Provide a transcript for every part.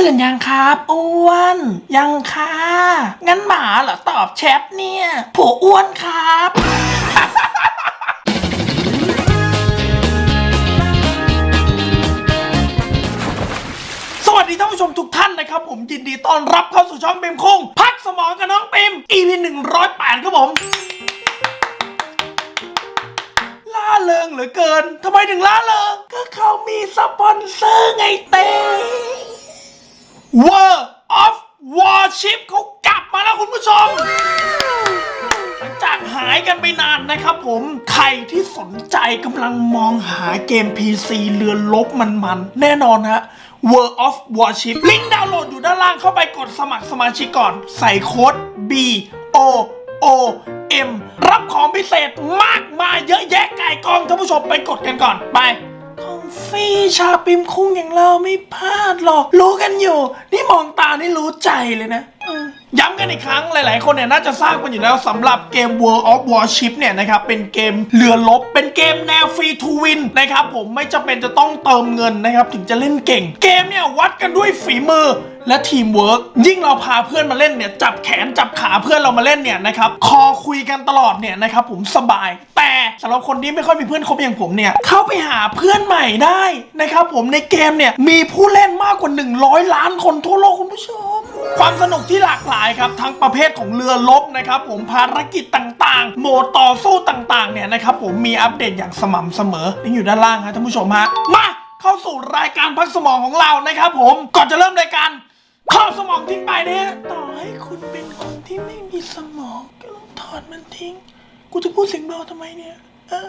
ตื่นยังครับอ้วน ยังค่ะงั้นหมาเหรอตอบแชทเนี่ยผัวอ้วนครับสวัสดีท่านผู้ชมทุกท่านนะครับ ผมยินดีต้อนรับเข้าสู่ช่องเบมคุงพักสมองกับน้องปิม EP 108ครับผม ล่าเริงเหลือเกินทำไมถึงล่าเริง ก็เขามีสปอนเซอร์ไงเต้ World of Warship เขากลับมาแล้วคุณผู้ชม หลังจากหายกันไปนานนะครับผม ใครที่สนใจกำลังมองหาเกม PC เรือลบมันๆ แน่นอนฮะ World of Warship ลิงก์ดาวน์โหลดอยู่ด้านล่างเข้าไปกดสมัครสมาชิกก่อน ใส่โค้ด B O O M รับของพิเศษมากมายเยอะแยะไก่กองท่านผู้ชมไปกดกันก่อนไป ฟี่ชาปิมคุ้งอย่างเราไม่พลาดหรอก รู้กันอยู่ นี่มองตานี่รู้ใจเลยนะ ย้ำกันอีกครั้งหลาย ๆ คนเนี่ยน่าจะทราบกันอยู่แล้วสำหรับเกม World of Warship เนี่ยนะครับเป็นเกมเรือรบเป็นเกมแนวฟรีทูวินนะครับผมไม่จำเป็นจะต้องเติมเงินนะครับถึงจะเล่นเก่ง เกมเนี่ยวัดกันด้วยฝีมือและทีมเวิร์กยิ่งเราพาเพื่อนมาเล่นเนี่ยจับแขนจับขาเพื่อนเรามาเล่นเนี่ยนะครับคอคุยกันตลอดเนี่ยนะครับผมสบาย แต่สำหรับคนที่ไม่ค่อยมีเพื่อนคบอย่างผมเนี่ยเข้าไปหาเพื่อนใหม่ได้นะครับผมในเกมเนี่ยมีผู้เล่นมากกว่า 100 ล้านคนทั่วโลกคุณผู้ชม ความสนุกที่หลากหลายครับทั้งประเภทของเรือรบนะครับผมภารกิจต่างๆ โหมดต่อสู้ต่างๆเนี่ยนะครับผมมีอัปเดตอย่างสม่ำเสมอนี่อยู่ด้านล่างฮะท่านผู้ชมฮะมาเข้าสู่รายการพักสมองของเรานะครับผมก่อนจะเริ่มรายการข้อสมองทิ้งไปเนี่ยต่อให้คุณเป็นคนที่ไม่มีสมองก็ต้องถอดมันทิ้ง กูจะพูดเสียงเบาทำไมเนี่ยเออ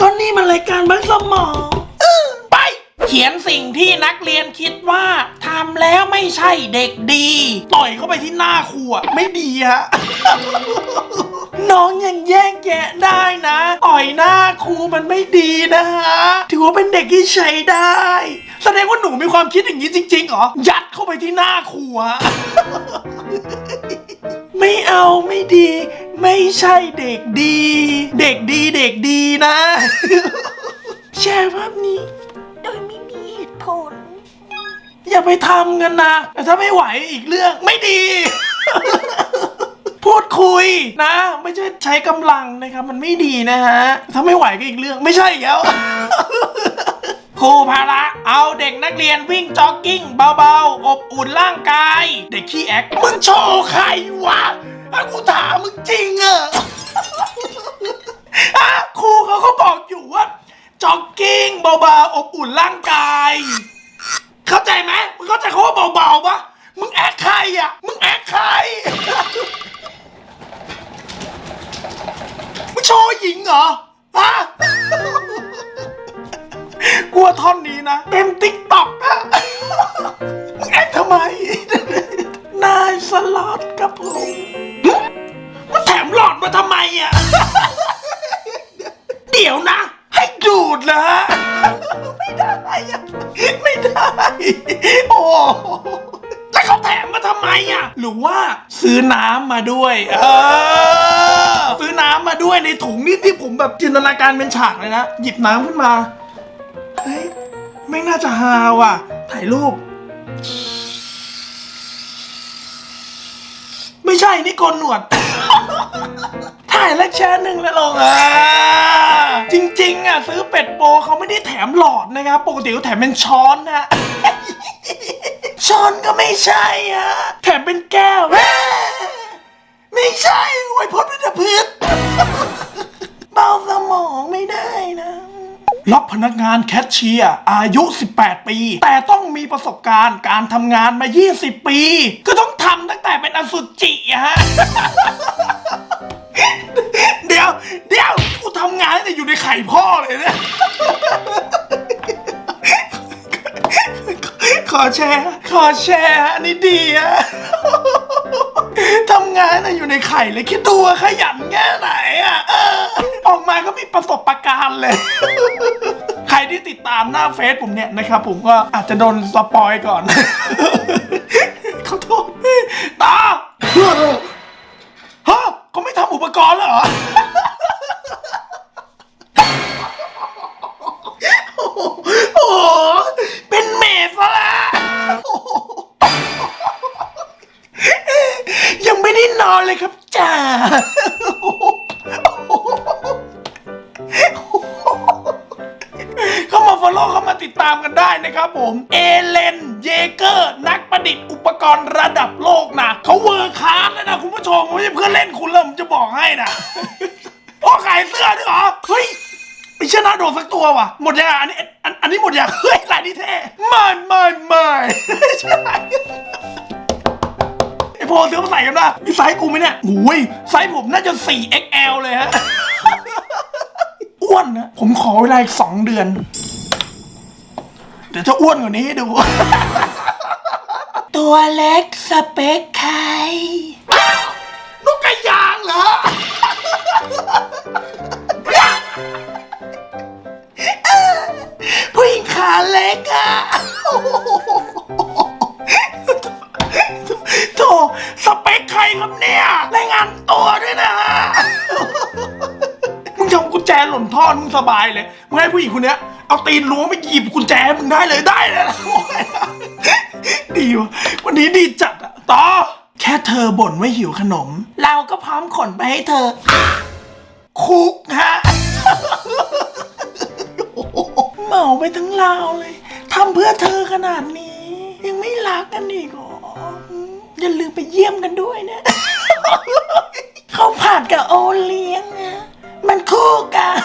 ก็นี่มันรายการบังสมอง เขียนสิ่งที่นักเรียนคิดว่าทำแล้วไม่ใช่เด็กดี ต่อยเข้าไปที่หน้าครูอะไม่ดีฮะ น้องยังแย่งแยะได้นะ ต่อยหน้าครูมันไม่ดีนะฮะ ถือว่าเป็นเด็กที่ใช้ได้ แสดงว่าหนูมีความคิดอย่างนี้จริงๆเหรอ ยัดเข้าไปที่หน้าครูฮะไม่เอาไม่ดี ไม่ใช่เด็กดี เด็กดีเด็กดีนะ แชร์ภาพนี้ โดยมี ผล อย่าไปทำกันนะแต่ถ้าไม่ไหวอีกเรื่องไม่ดี พูดคุยนะ ไม่ใช่ใช้กำลังนะครับ มันไม่ดีนะฮะ ถ้าไม่ไหวก็อีกเรื่องไม่ใช่แล้วครูภาระเอาเด็กนักเรียนวิ่งจ็อกกิ้งเบาๆ อบอุ่นร่างกาย เด็กขี้แอคมึงโชว์ใครวะอะกูถามมึงจริงเหรออะครูเขาก็บอกอยู่ว่า จ็อกกิ้งเบาๆอบอุ่นร่างกาย เข้าใจไหมมึงเข้าใจเขาว่าเบาๆปะมึงแอคใครอะ มึงแอคใคร มึงโชว์หญิงเหรอฮะกลัวท่อนนี้นะเต็มติ๊กต็อกอะมึงแอคทำไม นายสล็อตกับผมหึมันแถมหลอดมาทำไมอะ เดี๋ยวนะ ให้ดูดเหรอไม่ได้อะไม่ได้ โอ้แล้วเขาแถมมาทำไมอะ หรือว่าซื้อน้ำมาด้วย เออ ซื้อน้ำมาด้วยในถุงนี่ที่ผมแบบจินตนาการเป็นฉากเลยนะ หยิบน้ำขึ้นมา เฮ้ย ไม่งน่าจะฮาว่ะ ถ่ายรูป ไม่ใช่ นี่โกนหนวด ถ่ายแล้วแชร์หนึ่งแล้วลงอะจริงๆอะซื้อเป็ดโปเขาไม่ได้แถมหลอดนะครับ ปกติเขาแถมเป็นช้อนนะช้อนก็ไม่ใช่อะแถมเป็นแก้ว ไม่ใช่ไวยพจน์วิทพืชเบาสมองไม่ได้นะรับพนักงานแคชเชียร์อายุ 18 ปี แต่ต้องมีประสบการณ์การทำงานมา 20 ปี ก็ต้องทำตั้งแต่เป็นอสุจิอะฮะ เดี๋ยว เดี๋ยวกูทำงานตั้งแต่อยู่ในไข่พ่อเลยเนี่ยขอแชร์ ขอแชร์อันนี้ดีอะทำงานนะอยู่ในไข่เลยคิดดูว่าขยันแค่ไหนอะเออออกมาก็มีประสบการณ์เลย ใครที่ติดตามหน้าเฟซผมเนี่ยนะครับผมก็อาจจะโดนสปอยก่อน ขอโทษตา เหรอโอ้โห เป็นเมดซล้โยังไม่ได้นอนเลยครับจ่าเข้ามาฟอลโล่เข้ามาติดตามกันได้นะครับผม บอกให้นะโอ้ขายเสื้อด้วยเหรอ เฮ้ยไม่เชื่อหน้าโดนสักตัวว่ะ หมดยังอะอันนี้อันอันนี้หมดยังเฮ้ยลายนี้เท่ไม่ไม่ไม่ใช่ไอพอซื้อมาใส่กันนะมีไซส์กูไหมเนี่ยโอ้ยไซส์ผมน่าจะ 4XL เลยฮะ อ้วนนะ ผมขอเวลาอีกสองเดือน เดี๋ยวจะอ้วนกว่านี้ให้ดู ตัวเล็กสเปคใคร กกระยางเหรอ ผู้หญิงขาเล็กอะโถสเปคใครครับเนี่ยรายงานตัวด้วยนะ มึงทำกุญแจหล่นท่อนมึงสบายเลยมึงให้ผู้หญิงคนเนี้ยเอาตีนล้วงไปหยิบกุญแจมึงได้เลยได้เลยนะดีว่ะวันนี้ดีจัดอะต่อแค่เธอบ่นว่าหิวขนม พร้อมขนไปให้เธอ คุกฮะเหมาไปทั้งลาวเลยทำเพื่อเธอขนาดนี้ ยังไม่รักกันอีกเหรออืมอย่าลืมไปเยี่ยมกันด้วยนะเขาผัดกับโอเลี้ยงนะมันคู่กัน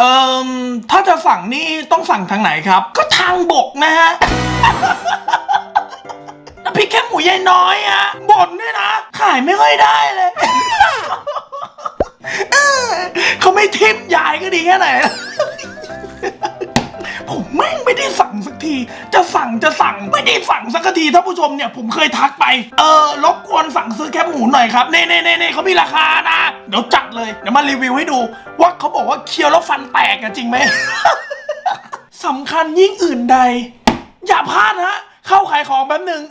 เอ่มถ้าจะสั่งนี่ต้องสั่งทางไหนครับ ก็ทางบกนะฮะน้ำพ ริกแค่หมูยายน้อยอะบ่นด้วยนะ ขายไม่ค่อยได้เลยเออเขาไม่ทิปยายก็ดีแค่ไหน ผมแม่งไม่ได้สั่งสักที จะสั่งจะสั่งไม่ได้สั่งสักทีท่านผู้ชมเนี่ยผมเคยทักไป เออรบกวนสั่งซื้อแคบหมูหน่อยครับเน่เน่เน่เน่เขามีราคานะ เดี๋ยวจัดเลย เดี๋ยวมารีวิวให้ดู ว่าเขาบอกว่าเคี้ยวแล้วฟันแตกอะจริงไหม สำคัญยิ่งอื่นใด อย่าพลาดฮะ เข้าขายของแป๊บหนึ่ง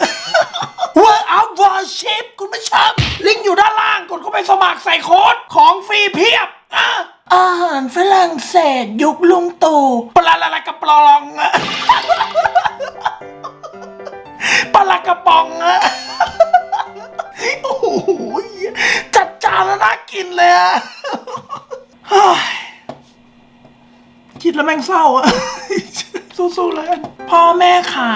Work Out Worship คุณผู้ชมลิงก์อยู่ด้านล่างกดเข้าไปสมัครใส่โค้ดของฟรีเพียบอะอาหารฝรั่งเศสยุคลุงตู่ปลาละละกระปลองอะปลาละกระป๋องอะโอ้โหจัดจานแล้วน่ากินเลยอะคิดแล้วแม่งเศร้าอะสู้ๆแล้วกันพ่อแม่ขา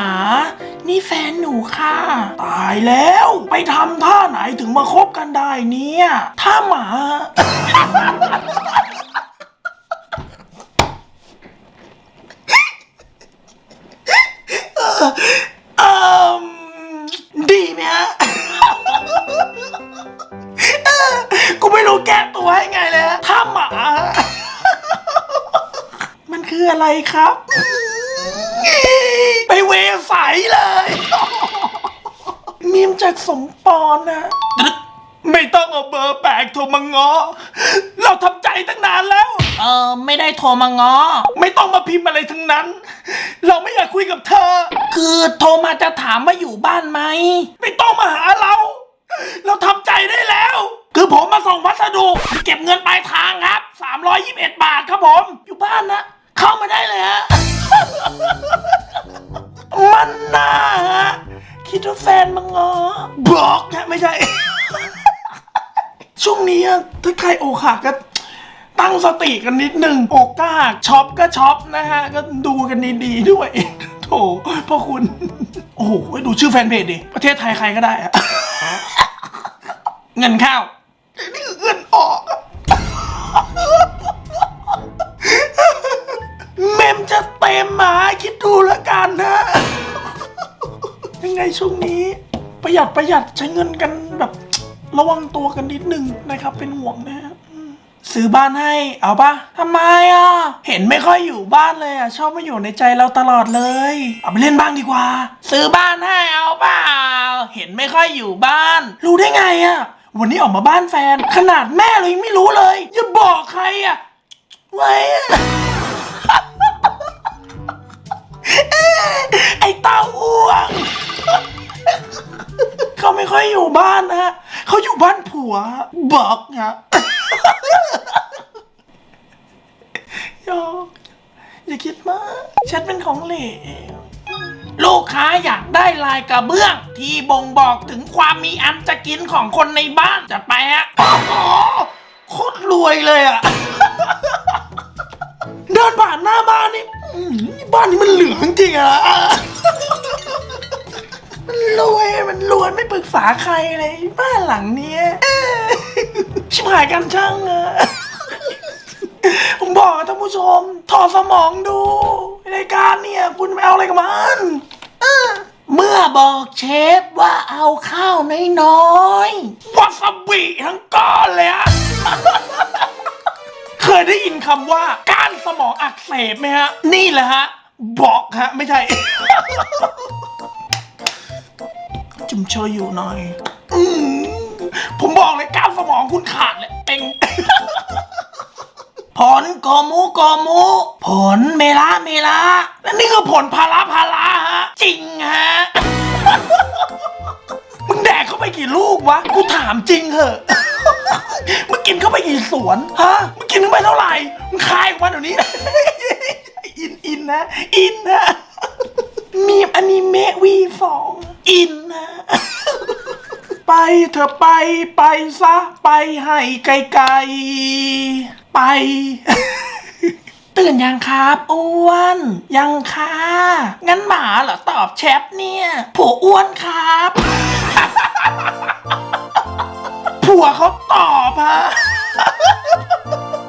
นี่แฟนหนูค่ะ ตายแล้ว ไปทำท่าไหนถึงมาคบกันได้เนี่ยท่าหมา เอ่อดีไหมฮะ กูไม่รู้แก้ตัวให้ไงเลยฮะท่าหมา มันคืออะไรครับ ไปเวใสเลย มีมจากสมปอนนะ ไม่ต้องเอาเบอร์แปลกโทรมางอเราทำใจตั้งนานแล้ว เออไม่ได้โทรมางอไม่ต้องมาพิมพ์อะไรทั้งนั้น เราไม่อยากคุยกับเธอ คือโทรมาจะถามว่าอยู่บ้านไหม ไม่ต้องมาหาเรา เราทำใจได้แล้ว คือผมมาส่งพัสดุ เก็บเงินปลายทางครับ 321 บาทครับผม อยู่บ้านนะ เข้ามาได้เลยฮะ มันนะคิดว่าแฟนมางอบล็อกนะไม่ใช่ ช่วงนี้ถ้าใครอกหักก็ตั้งสติกันนิดหนึ่งอกก็หักช็อปก็ช็อปนะฮะ ก็ดูกันดีๆด้วยโถพ่อคุณ โอ้โหดูชื่อแฟนเพจดิ ประเทศไทยใครก็ได้อะเงินข้านี่ ช่วงนี้ประหยัดประหยัดใช้เงินกันแบบระวังตัวกันนิดนึงนะครับ เป็นห่วงนะอืมซื้อบ้านให้ เอาปะทำไมอะ เห็นไม่ค่อยอยู่บ้านเลยอะ ชอบมาอยู่ในใจเราตลอดเลย เอาไปเล่นบ้างดีกว่า ซื้อบ้านให้เอาเปล่า เห็นไม่ค่อยอยู่บ้าน รู้ได้ไงอะ วันนี้ออกมาบ้านแฟน ขนาดแม่เรายังไม่รู้เลย อย่าบอกใครอะ ไว้อะไอ้เต้าอ้วง เขาไม่ค่อยอยู่บ้านนะเขาอยู่บ้านผัวบอกฮะยอกอย่าคิดมากแชทเป็นของเหลวลูกค้าอยากได้ลายกระเบื้อง ที่บ่งบอกถึงความมีอันจะกินของคนในบ้านจัดไปฮะโอ้โหโคตรรวยเลยอะเดินผ่านหน้าบ้านนี่บ้านนี้มันเหลืองจริงอะ รวยมันรวยไม่ปรึกษาใครเลย บ้านหลังเนี้ยชิบหายกันช่างอะผมบอกท่านผู้ชม ถอดสมองดูรายการเนี่ย คุณไปเอาอะไรกับมันเออเมื่อบอกเชฟว่าเอาข้าวน้อยๆวาซาบิทั้งก้อนเลยอะ เคยได้ยินคำว่าก้านสมองอักเสบไหมฮะ นี่แหละฮะบอกฮะ ไม่ใช่ จุ่มโชยุหน่อยอืผมบอกเลยก้านสมองคุณขาดเลยเป่งผลโกมูโกมู ผลเมลาเมลาและนี่คือผลพาราพาราฮะ จริงฮะ มึงแดกเข้าไปกี่ลูกวะ กูถามจริงเหอะมึงกินเข้าไปกี่สวนฮะมึงกินเข้าไปเท่าไหร่มึงคายออกมาเดี๋ยวนี้ อินอินนะ อินนะมีอนิเมะวีสอง อินนะไปเธอะไปไปซะ ไปให้ไกลๆไป ตื่นยังครับอ้วน ยังค่ะ งั้นหมาเหรอตอบแชทเนี่ยผัวอ้วนครับผัวเขาตอบฮะ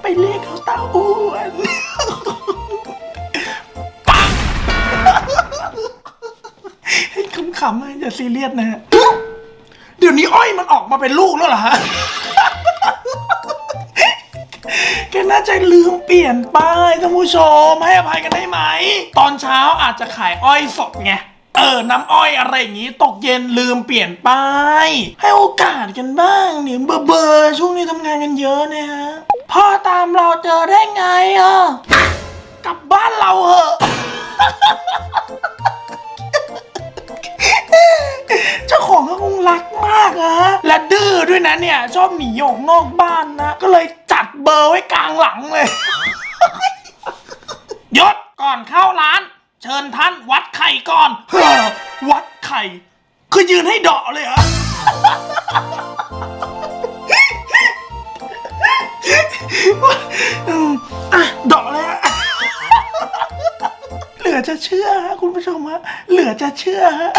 ไปเรียกเขาตาอ้วน ขำนะอย่าซีเรียสนะฮะ เดี๋ยวนี้อ้อยมันออกมาเป็นลูกแล้วเหรอฮะ แกน่าจะลืมเปลี่ยนป้ายท่านผู้ชม ให้อภัยกันได้ไหม ตอนเช้าอาจจะขายอ้อยสดไง เออ น้ำอ้อยอะไรอย่างงี้ ตกเย็นลืมเปลี่ยนป้าย ให้โอกาสกันบ้างเนี่ยเบอร์เบอร์ช่วงนี้ทำงานกันเยอะเนี่ยฮะ พ่อตามเราเจอได้ไงอะ กลับบ้านเราเหอะ เจ้าของก็คงรักมากนะและดื้อด้วยนะเนี่ย ชอบหนีออกนอกบ้านนะ ก็เลยจัดเบอร์ไว้กลางหลังเลยยศก่อนเข้าร้าน เชิญท่านวัดไข่ก่อนเฮ้อวัดไข่ คือยืนให้เดาะเลยเหรออะเดาะเลยอะ เหลือจะเชื่อฮะคุณผู้ชมฮะเหลือจะเชื่อฮะ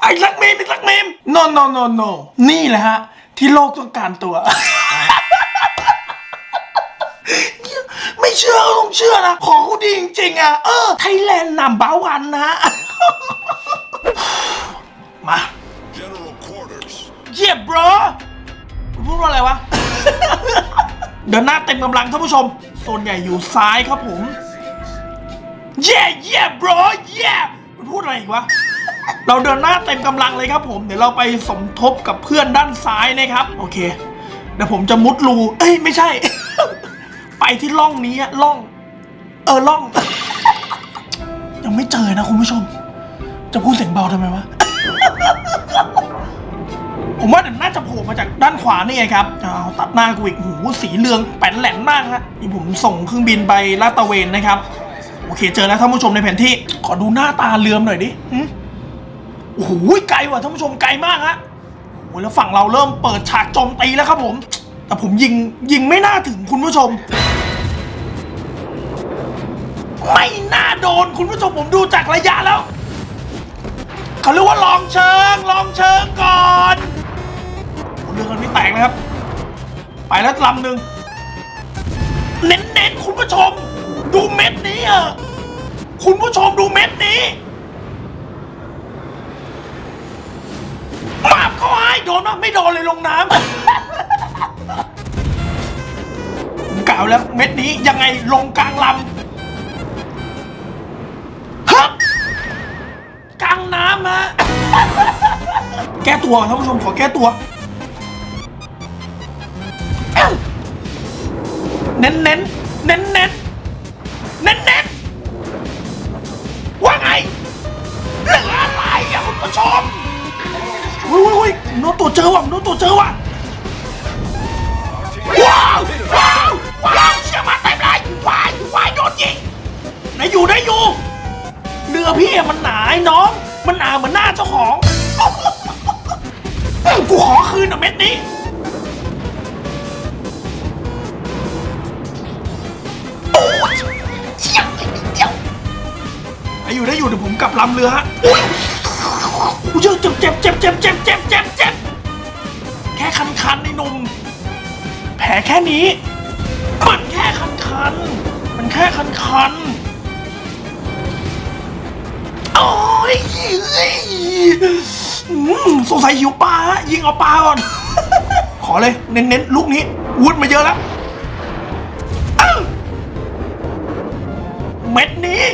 ไอ้สักเมมไอ้สักเมม no no no no นี่แหละฮะ ที่โลกต้องการตัว ไม่เชื่อก็ต้องเชื่อนะ ของเขาดีจริงๆอะ เออ ไทยแลนด์นำบ้าวันนะ มา General quarters. เยี่ยบรอพูดว่าอะไรวะ เดินหน้าเต็มกำลังท่านผู้ชมโซนใหญ่อยู่ซ้ายครับผม เย่เย่บรอเย่มันพูดอะไรอีกวะ เราเดินหน้าเต็มกำลังเลยครับผม เดี๋ยวเราไปสมทบกับเพื่อนด้านซ้ายนะครับ โอเค เดี๋ยวผมจะมุดรู เอ้ยไม่ใช่ ไปที่ร่องนี้อะร่อง เออร่อง ยังไม่เจอนะคุณผู้ชม จะพูดเสียงเบาทำไมวะ ผมว่าเดี๋ยวน่าจะโผล่มาจากด้านขวานี่ไงครับอ้าวตัดหน้ากูอีกหูสีเหลืองแป้นแหลมมากฮะนี่ผมส่งเครื่องบินไปลาดตระเวนนะครับ โอเคเจอแล้วท่านผู้ชมในแผนที่ ขอดูหน้าตาเรือมหน่อยดิโอ้โหไกลว่ะท่านผู้ชมไกลมากฮะโอ้ยแล้วฝั่งเราเริ่มเปิดฉากโจมตีแล้วครับผม แต่ผมยิงยิงไม่น่าถึงคุณผู้ชม ไม่น่าโดนคุณผู้ชมผมดูจากระยะแล้วเขาเรียกว่าลองเชิง ลองเชิงก่อนเรือคันนี้แตกนะครับ ไปแล้วลำหนึ่งเน้นๆคุณผู้ชม ดูเม็ดนี้อะ คุณผู้ชมดูเม็ดนี้มาบเขาให้โดนปะไม่โดนเลยลงน้ำ กล่าวแล้วเม็ดนี้ยังไงลงกลางลำฮึบกลางน้ำฮะ แก้ตัวท่านผู้ชมขอแก้ตัว เน้นเน้นเน้นเน้น อะคุณผู้ชมอุ้ยอุ้ยอุ้ยโน้ตตัวเจอว่ะโน้ตตัวเจอว่ะว้าวว้าวว้าวเชี่ยมาเต็มเลยว้ายว้ายโดนยิงไหนอยู่ไหนอยู่เรือพี่อะมันหนาไอ้น้อง มันหนาเหมือนหน้าเจ้าของเอ้ยกูขอคืนอะเม็ดนี้ โอ้ยเชี่ยเดี๋ยวได้อยู่ได้อยู่เดี๋ยวผมกลับลำเรือฮะโอ้ยกู เจ็บเจ็บเจ็บเจ็บเจ็บเจ็บเจ็บเจ็บเจ็บแค่คันคันในนมแผลแค่นี้ มันแค่คันคันมันแค่คันคันโอ้ยเฮ้ยสงสัยหิวปลาฮะยิงเอาปลาก่อน ขอเลย เน้นๆลูกนี้ วุดมาเยอะแล้วเม็ดนี้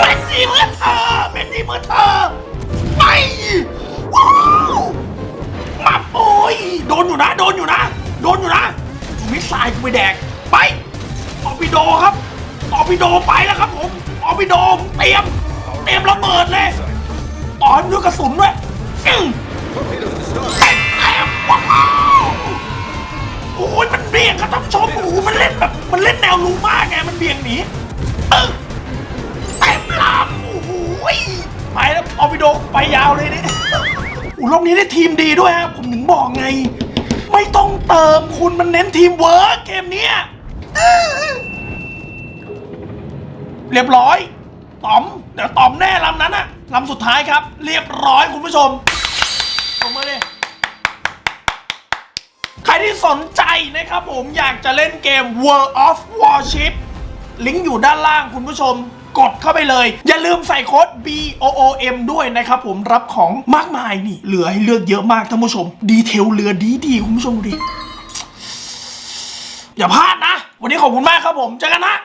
เม็ดนี้เมื่อเธอ เม็ดนี้เมื่อเธอ ว้าวมาโอ้ยโดนอยู่นะ โดนอยู่นะ โดนอยู่นะมิสไซล์กูไปแดก ไปออปิโดครับออปิโดไปแล้วครับผมออปิโดผมเตรียม เตรียมระเบิดเลยอ๋อด้วยกระสุนด้วยอืมแตกแตกว้าวโอ้ยมันเบี่ยงครับท่านผู้ชมโอ้โหมันเล่นแบบ มันเล่นแนวลูมากไง มันเบี่ยงหนี แล้วออปิโดไปยาวเลยเนี่ยโอ้รอบนี้ได้ทีมดีด้วยฮะผมถึงบอกไง ไม่ต้องเติมคุณมันเน้นทีมเวิร์กเกมเนี้ยเรียบร้อยต๋อม เดี๋ยวต๋อมแน่ลำนั้นอะลำสุดท้ายครับ เรียบร้อยคุณผู้ชมตบมาเลยใครที่สนใจนะครับผมอยากจะเล่นเกม World of Warship ลิงก์อยู่ด้านล่างคุณผู้ชม กดเข้าไปเลย อย่าลืมใส่โค้ด B O O M ด้วยนะครับผมรับของมากมายนี่ เหลือให้เลือกเยอะมากท่านผู้ชม ดีเทลเหลือดีดีคุณผู้ชมดูดิอย่าพลาดนะ วันนี้ขอบคุณมากครับผมเจอกันนะ